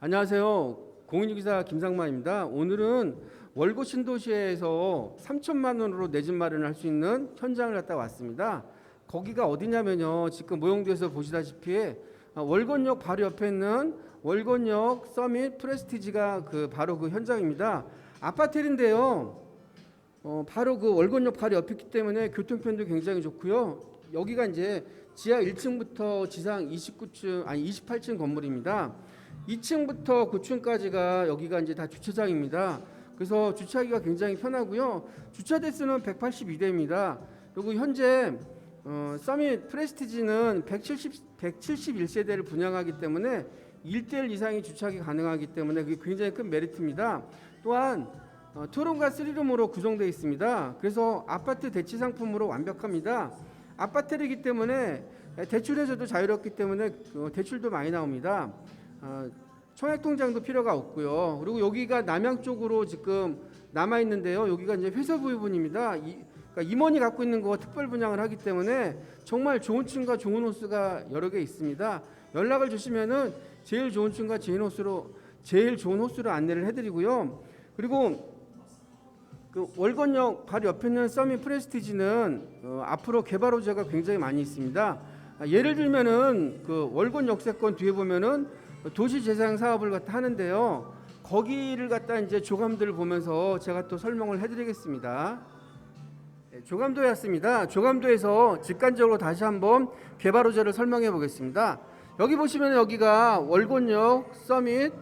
안녕하세요. 공인기사 김상만입니다. 오늘은 월고 신도시에서 3천만 원으로 내 집 마련을 할 수 있는 현장을 갔다 왔습니다. 거기가 어디냐면요. 지금 모형도에서 보시다시피 아, 월권역 바로 옆에 있는 월권역 서밋 프레스티지가 그 바로 그 현장입니다. 아파트인데요. 어, 바로 그 월권역 바로 옆에 있기 때문에 교통편도 굉장히 좋고요. 여기가 이제 지하 1층부터 지상 29층 아니 28층 건물입니다. 2층부터 9층까지가 여기가 이제 다 주차장입니다. 그래서 주차하기가 굉장히 편하고요. 주차 대수는 182대입니다. 그리고 현재 어, 서밋 프레스티지는 170 171세대를 분양하기 때문에 1대1 이상의 주차하기 가능하기 때문에 그게 굉장히 큰 메리트입니다. 또한 어, 투룸과 쓰리룸으로 구성되어 있습니다. 그래서 아파트 대치 상품으로 완벽합니다. 아파트이기 때문에 대출에서도 자유롭기 때문에 어, 대출도 많이 나옵니다. 어, 청약 통장도 필요가 없고요. 그리고 여기가 남양 쪽으로 지금 남아 있는데요. 여기가 이제 회사 부분입니다. 이, 그러니까 임원이 갖고 있는 거 특별 분양을 하기 때문에 정말 좋은 층과 좋은 호수가 여러 개 있습니다. 연락을 주시면은 제일 좋은 층과 제일 호수로 제일 좋은 호수를 안내를 해드리고요. 그리고 그 월권역 바로 옆에 있는 서밋 프레스티지는 어, 앞으로 개발 호재가 굉장히 많이 있습니다. 아, 예를 들면은 그 월권 역세권 뒤에 보면은 도시 재생 사업을 갖다 하는데요. 거기를 갖다 이제 조감들을 보면서 제가 또 설명을 해드리겠습니다. 네, 조감도에 왔습니다. 조감도에서 직관적으로 다시 한번 개발 호재를 설명해 보겠습니다. 여기 보시면 여기가 월권역 서밋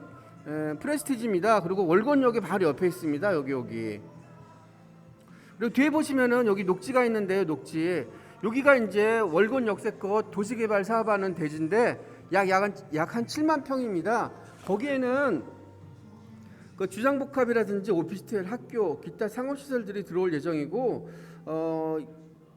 에, 프레스티지입니다. 그리고 월권역이 바로 옆에 있습니다. 여기 여기. 그리고 뒤에 보시면은 여기 녹지가 있는데요, 녹지. 여기가 이제 월권 역세권 도시개발 사업하는 대지인데 약약한 7만 평입니다. 거기에는 그 주상복합이라든지 오피스텔, 학교, 기타 상업시설들이 들어올 예정이고 어,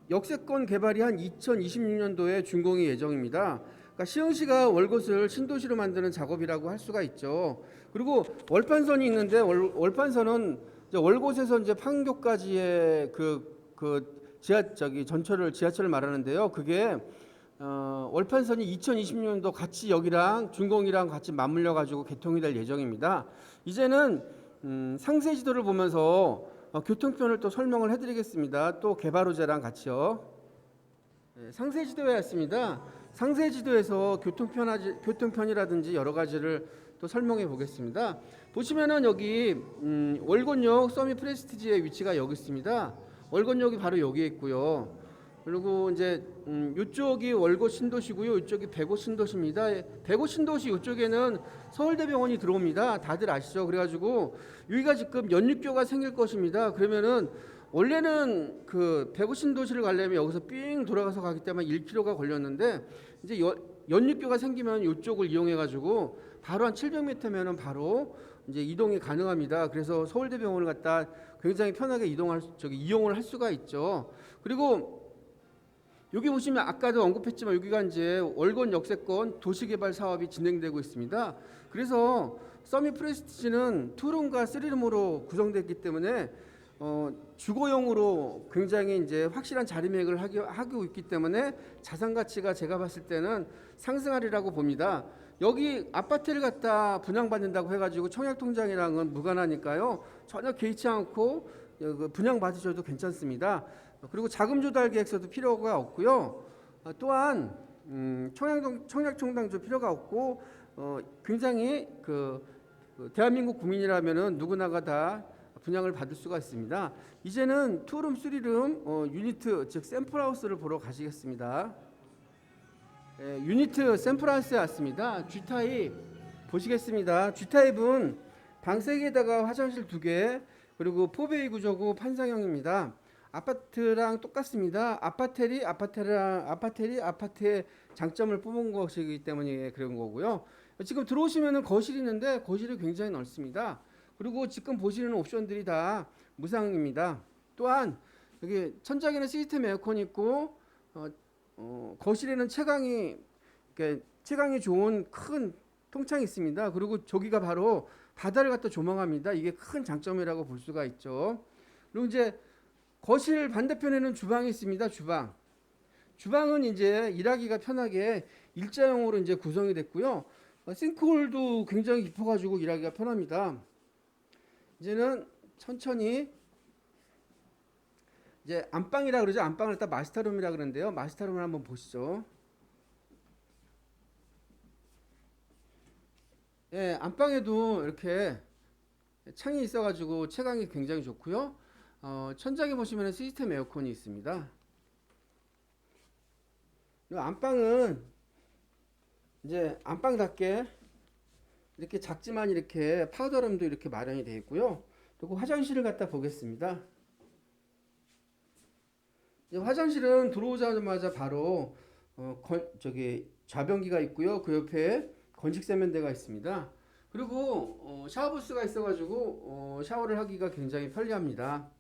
역세권 개발이 한 2026년도에 준공이 예정입니다. 그러니까 시흥시가 월곶을 신도시로 만드는 작업이라고 할 수가 있죠. 그리고 월판선이 있는데 월, 월판선은 이제 월곶에서 이제 판교까지의 그, 그 지하 저기 전철을 지하철을 말하는데요. 그게 어, 월판선이 2026년도 같이 여기랑 준공이랑 같이 맞물려 가지고 개통이 될 예정입니다. 이제는 음, 상세 지도를 보면서 어, 교통편을 또 설명을 해드리겠습니다. 또 개발 호재랑 같이요. 네, 상세 지도에 왔습니다. 상세 지도에서 교통편 교통편이라든지 여러 가지를 또 설명해 보겠습니다. 보시면은 여기 음, 월권역 서밋 프레스티지의 위치가 여기 있습니다. 월권역이 바로 여기에 있고요. 그리고 이제 음, 이쪽이 월곶 신도시고요. 이쪽이 백오 신도시입니다. 백오 신도시 이쪽에는 서울대병원이 들어옵니다. 다들 아시죠? 그래가지고 여기가 지금 연육교가 생길 것입니다. 그러면은 원래는 그 백오 신도시를 가려면 여기서 삥 돌아가서 가기 때문에 1km가 걸렸는데 이제 여, 연육교가 생기면 이쪽을 이용해가지고 바로 한 700m면은 바로 이제 이동이 가능합니다. 그래서 서울대병원을 갖다 굉장히 편하게 이동할 수- 저기 이용을 할 수가 있죠. 그리고 여기 보시면 아까도 언급했지만 여기가 이제 월권 역세권 도시개발 사업이 진행되고 있습니다. 그래서 서밋 프레스티지는 투룸과 쓰리룸으로 구성됐기 때문에 어, 주거용으로 굉장히 이제 확실한 자리매김을 하기, 하고 있기 때문에 자산 가치가 제가 봤을 때는 상승하리라고 봅니다. 여기 아파트를 갖다 분양받는다고 해가지고 청약통장이랑은 무관하니까요. 전혀 개의치 않고 어, 그 분양 받으셔도 괜찮습니다. 그리고 자금 조달 계획서도 필요가 없고요. 어, 또한 음, 청약 청약통장도 필요가 없고 어, 굉장히 그, 그 대한민국 국민이라면은 누구나가 다 분양을 받을 수가 있습니다. 이제는 투룸, 쓰리룸 어, 유니트 즉 샘플하우스를 보러 가시겠습니다. 예, 유니트 샘플하우스에 왔습니다. G 타입 보시겠습니다. G 타입은 방 3개에다가 화장실 2개 그리고 포베이 구조고 판상형입니다. 아파트랑 똑같습니다. 아파텔이 아파텔랑 아파텔이 아파트의 장점을 뽑은 것이기 때문에 그런 거고요. 지금 들어오시면은 거실이 있는데 거실이 굉장히 넓습니다. 그리고 지금 보시는 옵션들이 다 무상입니다. 또한 여기 천장에는 시스템 에어컨이 있고 어, 어, 거실에는 채광이 채광이 좋은 큰 통창이 있습니다. 그리고 저기가 바로 바다를 갖다 조망합니다. 이게 큰 장점이라고 볼 수가 있죠. 그리고 이제 거실 반대편에는 주방이 있습니다. 주방. 주방은 이제 일하기가 편하게 일자형으로 이제 구성이 됐고요. 어, 싱크홀도 굉장히 깊어가지고 일하기가 편합니다. 이제는 천천히 이제 안방이라 그러죠. 안방을 일단 마스터룸이라 그러는데요. 마스터룸을 한번 보시죠. 예, 안방에도 이렇게 창이 있어가지고 채광이 굉장히 좋고요. 어, 천장에 보시면 시스템 에어컨이 있습니다. 이 안방은 이제 안방답게 이렇게 작지만 이렇게 파우더룸도 이렇게 마련이 되어 있고요. 그리고 화장실을 갖다 보겠습니다. 화장실은 들어오자마자 바로 어, 건, 저기 좌변기가 있고요. 그 옆에 건식 세면대가 있습니다. 그리고 어, 샤워부스가 있어가지고 어, 샤워를 하기가 굉장히 편리합니다.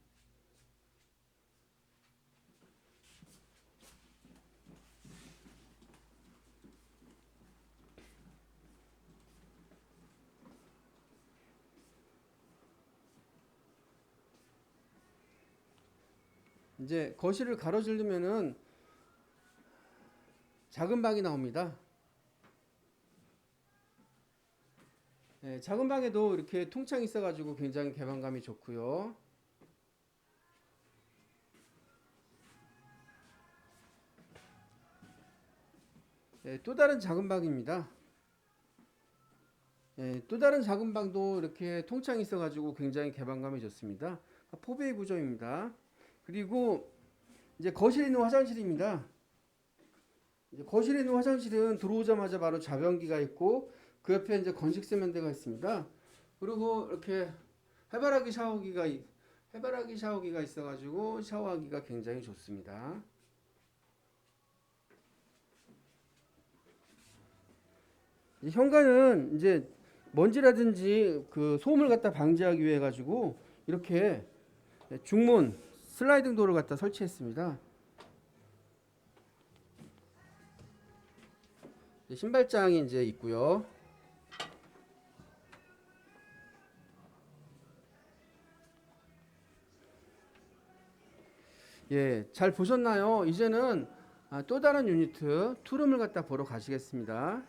이제 거실을 가로지르면은 작은 방이 나옵니다. 네, 작은 방에도 이렇게 통창이 있어가지고 굉장히 개방감이 좋고요. 네, 또 다른 작은 방입니다. 네, 또 다른 작은 방도 이렇게 통창이 있어가지고 굉장히 개방감이 좋습니다. 포베이 구조입니다. 그리고 이제 거실에 있는 화장실입니다. 이제 거실에 있는 화장실은 들어오자마자 바로 좌변기가 있고 그 옆에 이제 건식 세면대가 있습니다. 그리고 이렇게 해바라기 샤워기가 있- 해바라기 샤워기가 있어가지고 샤워하기가 굉장히 좋습니다. 이제 현관은 이제 먼지라든지 그 소음을 갖다 방지하기 위해 가지고 이렇게 중문 슬라이딩 도어를 갖다 설치했습니다. 신발장이 이제 있고요. 예, 잘 보셨나요? 이제는 아, 또 다른 유니트 투룸을 갖다 보러 가시겠습니다.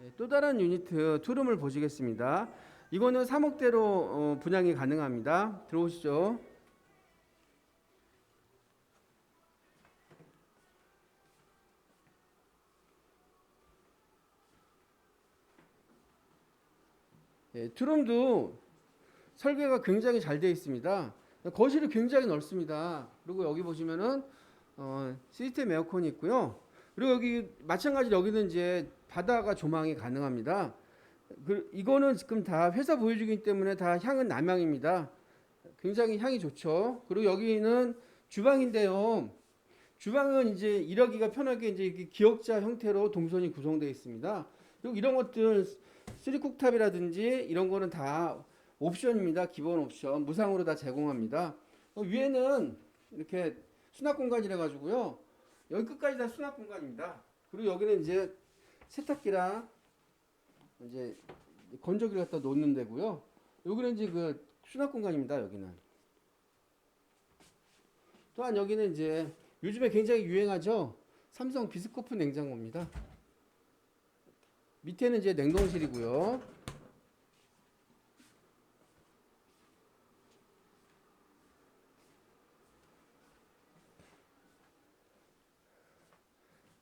예, 또 다른 유니트 투룸을 보시겠습니다. 이거는 3억대로 어, 분양이 가능합니다. 들어오시죠. 예, 투룸도 설계가 굉장히 잘 되어 있습니다. 거실이 굉장히 넓습니다. 그리고 여기 보시면은 어, 시스템 에어컨이 있고요. 그리고 여기 마찬가지로 여기는 이제 바다가 조망이 가능합니다. 그, 이거는 지금 다 회사 보여주기 때문에 다 향은 남향입니다. 굉장히 향이 좋죠. 그리고 여기는 주방인데요. 주방은 이제 일하기가 편하게 이제 기역자 형태로 동선이 구성되어 있습니다. 이런 것들 쓰리쿡탑이라든지 이런 거는 다 옵션입니다. 기본 옵션 무상으로 다 제공합니다. 어, 위에는 이렇게 수납 공간이라 가지고요. 여기 끝까지 다 수납 공간입니다. 그리고 여기는 이제 세탁기랑 이제 건조기를 갖다 놓는 데고요. 여기는 이제 그 수납 공간입니다. 여기는. 또한 여기는 이제 요즘에 굉장히 유행하죠. 삼성 비스코프 냉장고입니다. 밑에는 이제 냉동실이고요.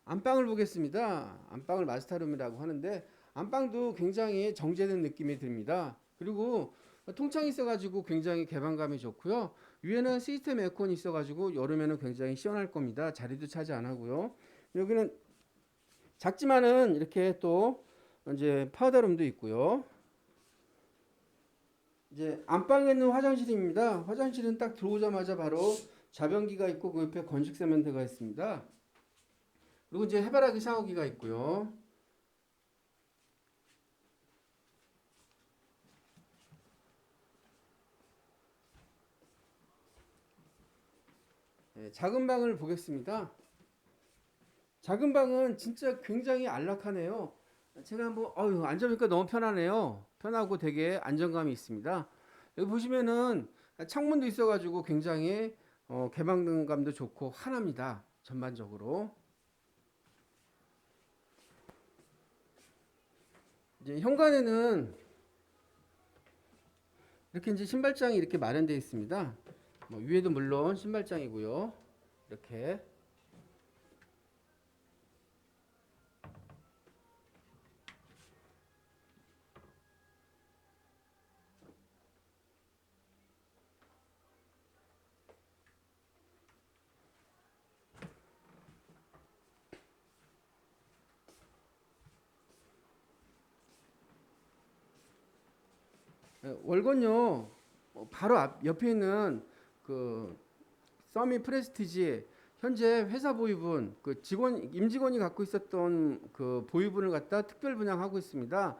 안방을 보겠습니다. 안방을 마스터룸이라고 하는데 안방도 굉장히 정제된 느낌이 듭니다. 그리고 통창이 있어가지고 굉장히 개방감이 좋고요. 위에는 시스템 에어컨이 있어가지고 여름에는 굉장히 시원할 겁니다. 자리도 차지 안 하고요. 여기는 작지만은 이렇게 또 이제 파우더룸도 있고요. 이제 안방에 있는 화장실입니다. 화장실은 딱 들어오자마자 바로 자변기가 있고 그 옆에 건식 세면대가 있습니다. 그리고 이제 해바라기 샤워기가 있고요. 네, 작은 방을 보겠습니다. 작은 방은 진짜 굉장히 안락하네요. 제가 한번 어유 앉아보니까 너무 편하네요. 편하고 되게 안정감이 있습니다. 여기 보시면은 창문도 있어가지고 굉장히 어, 개방감도 좋고 환합니다. 전반적으로. 이제 현관에는 이렇게 이제 신발장이 이렇게 마련되어 있습니다. 뭐 위에도 물론 신발장이고요. 이렇게 월건요 어, 바로 앞 옆에 있는 그 서미 프레스티지 현재 회사 보유분 그 직원 임직원이 갖고 있었던 그 보유분을 갖다 특별 분양하고 있습니다.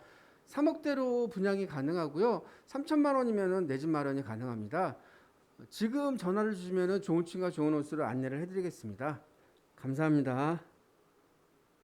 3억대로 분양이 가능하고요. 3천만 원이면은 내 집 마련이 가능합니다. 지금 전화를 주시면은 좋은 층과 좋은 옷으로 안내를 해드리겠습니다. 감사합니다.